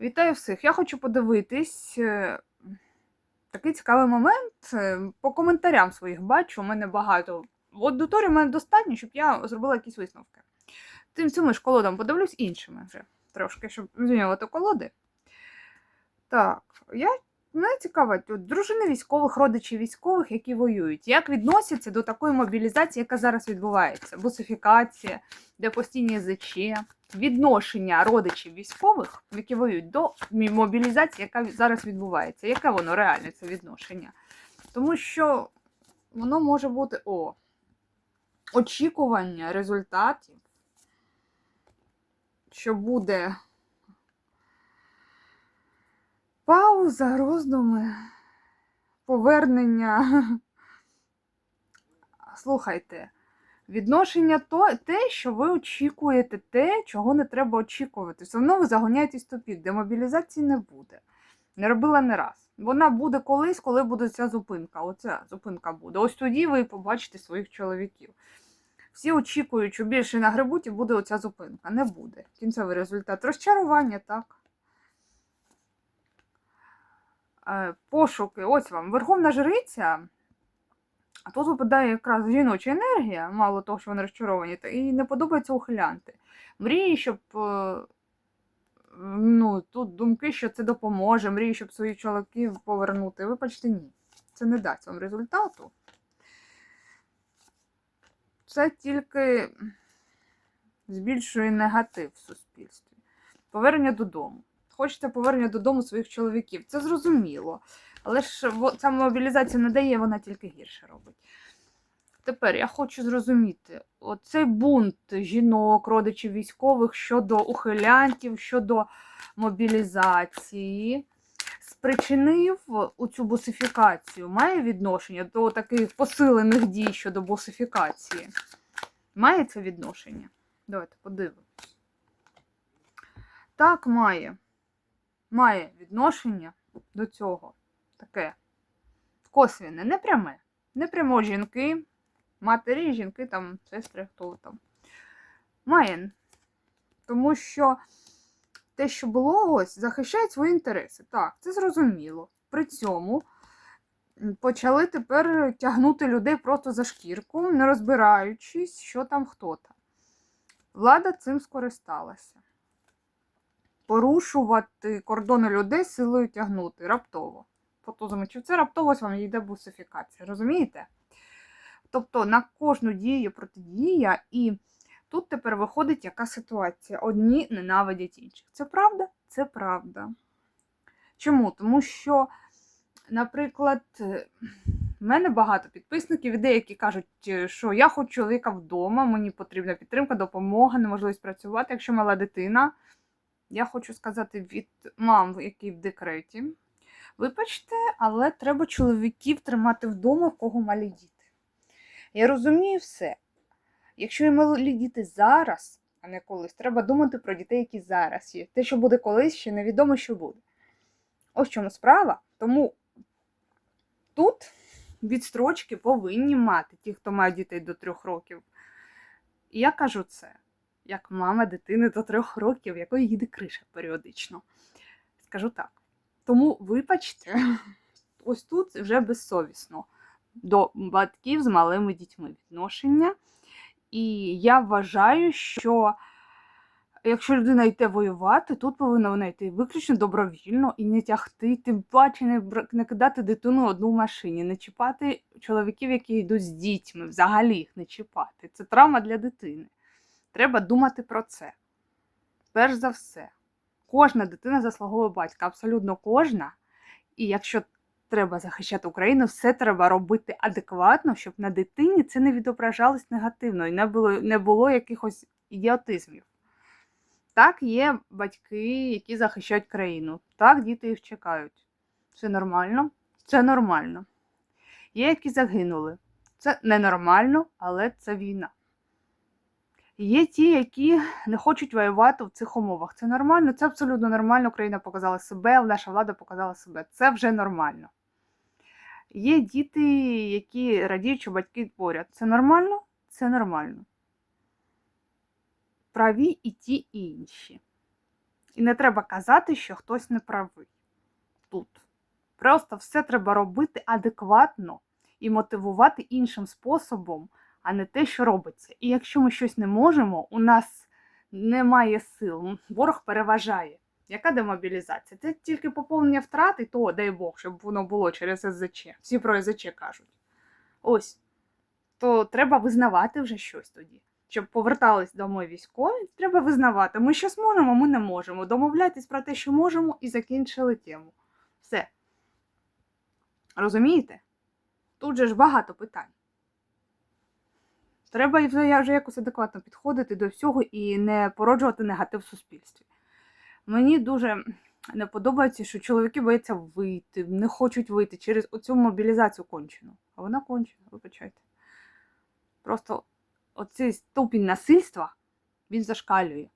Вітаю всіх! Я хочу подивитись е, такий цікавий момент. Е, По коментарям своїх бачу, у мене багато. Аудиторії в мене достатньо, щоб я зробила якісь висновки. Тим цими ж колодам подивлюсь іншими вже трошки, щоб змінювати колоди. Так, я, мене цікавить, от, дружини військових, родичі військових, які воюють, як відносяться до такої мобілізації, яка зараз відбувається? Бусифікація, де постійні ЗЧ, відношення родичів військових, які воюють, до мобілізації, яка зараз відбувається. Яке воно реальне це відношення? Тому що воно може бути о, очікування результатів, що буде пауза, роздуми, повернення. Слухайте, відношення то те, що ви очікуєте, те, чого не треба очікувати. Все одно ви загоняєтесь тупік, де мобілізації не буде. Не робила не раз. Вона буде колись, коли буде ця зупинка. Оця зупинка буде. Ось тоді ви побачите своїх чоловіків. Всі очікують, що більше нагребуть і буде оця зупинка. Не буде. Кінцевий результат. Розчарування, так. Пошуки. Ось вам. Верховна жриця. А тут випадає якраз жіноча енергія, мало того, що вони розчаровані, та і не подобається ухилянти. Мрії, щоб. е, Ну, тут думки, що це допоможе, мрії, щоб своїх чоловіків повернути. Вибачте, ні. Це не дасть вам результату. Це тільки збільшує негатив в суспільстві. Повернення додому. Хочете повернення додому своїх чоловіків. Це зрозуміло. Але ж ця мобілізація не дає, вона тільки гірше робить. Тепер я хочу зрозуміти: оцей бунт жінок, родичів військових щодо ухилянтів, щодо мобілізації, спричинив у цю босифікацію, має відношення до таких посилених дій щодо босифікації? Має це відношення? Давайте подивимось. Так, має. Має відношення до цього. Таке косвіне, не пряме. Не прямо жінки, матері, жінки, там, сестри, хто там. Має. Тому що те, що було ось, захищають свої інтереси. Так, це зрозуміло. При цьому почали тепер тягнути людей просто за шкірку, не розбираючись, що там хто там. Влада цим скористалася. Порушувати кордони людей силою тягнути раптово. Фотозамічу. Це раптово ось вам йде бусифікація. Розумієте? Тобто на кожну дію протидія, і тут тепер виходить яка ситуація. Одні ненавидять інших. Це правда? Це правда. Чому? Тому що, наприклад, е, в мене багато підписників, людей, які кажуть, е, що я хочу чоловіка вдома, мені потрібна підтримка, допомога, неможливість працювати, якщо мала дитина. Я хочу сказати від мам, які в декреті. Вибачте, але треба чоловіків тримати вдома, в кого малі діти. Я розумію все. Якщо є малі діти зараз, а не колись, треба думати про дітей, які зараз є. Те, що буде колись, ще невідомо, що буде. Ось в чому справа. Тому тут відстрочки повинні мати ті, хто має дітей до трьох років. І я кажу це, як мама дитини до трьох років, якої їде криша періодично. Скажу так. Тому вибачте, ось тут вже безсовісно до батьків з малими дітьми відношення. І я вважаю, що якщо людина йде воювати, тут повинна вона йти виключно добровільно і не тягти, тим паче не, не кидати дитину одну в машині, не чіпати чоловіків, які йдуть з дітьми, взагалі їх не чіпати. Це травма для дитини. Треба думати про це. Перш за все, кожна дитина заслуговує батька, абсолютно кожна. І якщо треба захищати Україну, все треба робити адекватно, щоб на дитині це не відображалось негативно і не було, не було якихось ідіотизмів. Так, є батьки, які захищають країну. Так, діти їх чекають. Це нормально? Це нормально. Є, які загинули. Це ненормально, але це війна. Є ті, які не хочуть воювати в цих умовах. Це нормально, це абсолютно нормально. Україна показала себе, наша влада показала себе. Це вже нормально. Є діти, які радіють, що батьки поряд. Це нормально? Це нормально. Праві і ті і інші. І не треба казати, що хтось не правий тут. Просто все треба робити адекватно і мотивувати іншим способом, а не те, що робиться. І якщо ми щось не можемо, у нас немає сил, ворог переважає. Яка демобілізація? Це тільки поповнення втрат, і то, дай Бог, щоб воно було через СЗЧ. Всі про СЗЧ кажуть. Ось. То треба визнавати вже щось тоді. Щоб повертались домой військові, треба визнавати. Ми щось можемо, ми не можемо. Домовляйтесь про те, що можемо, і закінчили тему. Все. Розумієте? Тут же ж багато питань. Треба вже, вже якось адекватно підходити до всього і не породжувати негатив в суспільстві. Мені дуже не подобається, що чоловіки бояться вийти, не хочуть вийти через оцю мобілізацію кончену. А вона кончена, вибачайте. Просто оцей ступінь насильства він зашкалює.